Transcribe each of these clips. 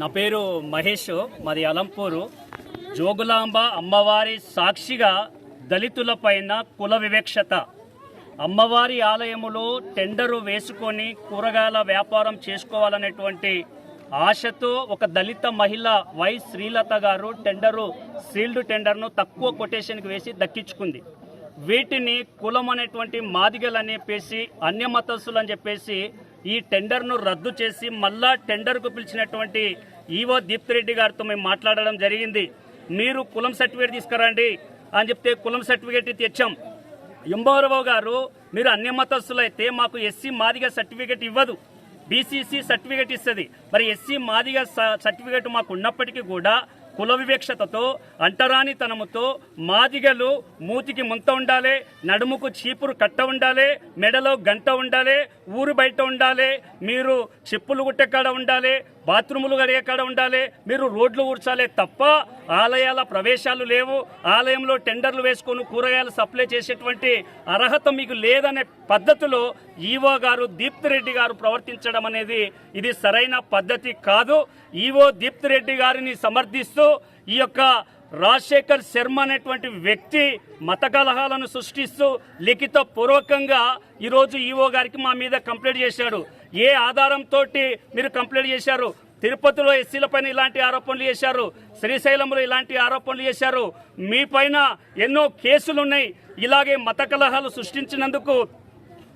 నా పేరు మహేష్ మాది అలంపూరు. జోగులాంబ అమ్మవారి సాక్షిగా దళితులపైన కుల వివక్షత. అమ్మవారి ఆలయములో టెండరు వేసుకొని కూరగాయల వ్యాపారం చేసుకోవాలనేటువంటి ఆశతో ఒక దళిత మహిళ వై శ్రీలత గారు టెండరు సీల్డ్ టెండర్ను తక్కువ కొటేషన్కి వేసి దక్కించుకుంది. వీటిని కులం అనేటువంటి మాదిగలని చెప్పేసి అన్యమతస్సులు అని చెప్పేసి ఈ టెండర్ను రద్దు చేసి మళ్ళా టెండర్కు పిలిచినటువంటి ఈవో దీప్తి రెడ్డి గారితో మేము మాట్లాడడం జరిగింది. మీరు కులం సర్టిఫికేట్ తీసుకురండి అని చెప్తే కులం సర్టిఫికేట్ తెచ్చాం. ఎంబోరరావు గారు మీరు అన్య మతస్థులైతే మాకు ఎస్సీ మాదిగ సర్టిఫికేట్ ఇవ్వదు. బీసీసీ సర్టిఫికేట్ ఇస్తుంది. మరి ఎస్సీ మాదిగ స- సర్టిఫికేట్ మాకు ఉన్నప్పటికీ కూడా కుల వివక్షతతో అంటరానితనముతో మాదిగలు మూతికి ముంత ఉండాలి నడుముకు చీపురు కట్ట ఉండాలి మెడలో గంట ఉండాలి ఊరు బయట ఉండాలి మీరు చెప్పులు గుట్టెక్కడ కాడ ఉండాలి బాత్రూములు కడిగే కాడ ఉండాలి మీరు రోడ్లు ఊడ్చాలే తప్ప ఆలయాల ప్రవేశాలు లేవు. ఆలయంలో టెండర్లు వేసుకొని కూరగాయలు సప్లై చేసేటువంటి అర్హత మీకు లేదనే పద్ధతిలో ఈవో గారు దీప్తి రెడ్డి గారు ప్రవర్తించడం అనేది ఇది సరైన పద్ధతి కాదు. ఈవో దీప్తి రెడ్డి గారిని సమర్థిస్తూ ఈ యొక్క రాజశేఖర్ శర్మ అనేటువంటి వ్యక్తి మత కలహాలను సృష్టిస్తూ లిఖిత పూర్వకంగా ఈరోజు ఈవో గారికి మా మీద కంప్లైంట్ చేశాడు. ఏ ఆధారంతో మీరు కంప్లైంట్ చేశారు? తిరుపతిలో ఎస్సీలపైన ఇలాంటి ఆరోపణలు చేశారు. శ్రీశైలంలో ఇలాంటి ఆరోపణలు చేశారు. మీ పైన ఎన్నో కేసులు ఉన్నాయి ఇలాగే మత కలహాలు సృష్టించినందుకు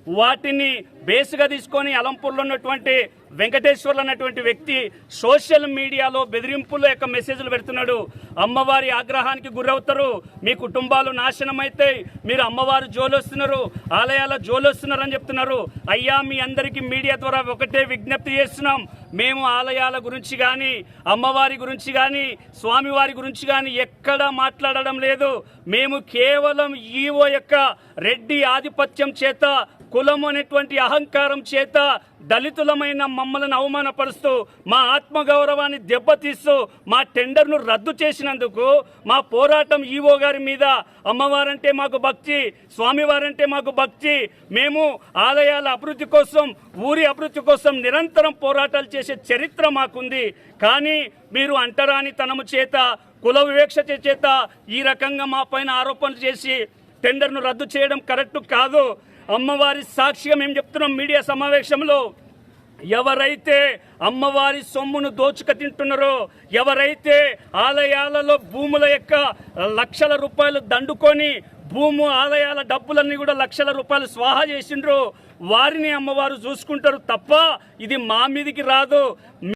వాటిని బేస్గా తీసుకొని అలంపూర్లో ఉన్నటువంటి వెంకటేశ్వర్లు అన్నటువంటి వ్యక్తి సోషల్ మీడియాలో బెదిరింపుల యొక్క మెసేజ్లు పెడుతున్నాడు. అమ్మవారి ఆగ్రహానికి గురవుతారు. మీ కుటుంబాలు నాశనం అయితే మీరు అమ్మవారు జోలొస్తున్నారు. ఆలయాల జోలొస్తున్నారు అని చెప్తున్నారు. అయ్యా మీ అందరికీ మీడియా ద్వారా ఒకటే విజ్ఞప్తి చేస్తున్నాం. మేము ఆలయాల గురించి కానీ అమ్మవారి గురించి కానీ స్వామివారి గురించి కానీ ఎక్కడా మాట్లాడడం లేదు. మేము కేవలం ఈవో యొక్క రెడ్డి ఆధిపత్యం చేత కులం అనేటువంటి అహంకారం చేత దళితులమైన మమ్మల్ని అవమానపరుస్తూ మా ఆత్మగౌరవాన్ని దెబ్బతీస్తూ మా టెండర్ను రద్దు చేసినందుకు మా పోరాటం ఈవో గారి మీద అమ్మవారంటే మాకు భక్తి స్వామివారంటే మాకు భక్తి మేము ఆలయాల అభివృద్ధి కోసం ఊరి అభివృద్ధి కోసం నిరంతరం పోరాటాలు చేసే చరిత్ర మాకుంది. కానీ మీరు అంటరాని తనము చేత కుల వివక్ష చేత ఈ రకంగా మా పైన ఆరోపణలు చేసి టెండర్ను రద్దు చేయడం కరెక్ట్ కాదు. అమ్మవారి సాక్షిగా మేము చెప్తున్నాం మీడియా సమావేశంలో ఎవరైతే అమ్మవారి సొమ్మును దోచుక తింటున్నారో ఎవరైతే ఆలయాలలో భూముల యొక్క లక్షల రూపాయలు దండుకొని భూము ఆలయాల డబ్బులన్నీ కూడా లక్షల రూపాయలు స్వాహా చేసిండ్రు వారిని అమ్మవారు చూసుకుంటారు తప్ప ఇది మా మీదికి రాదు.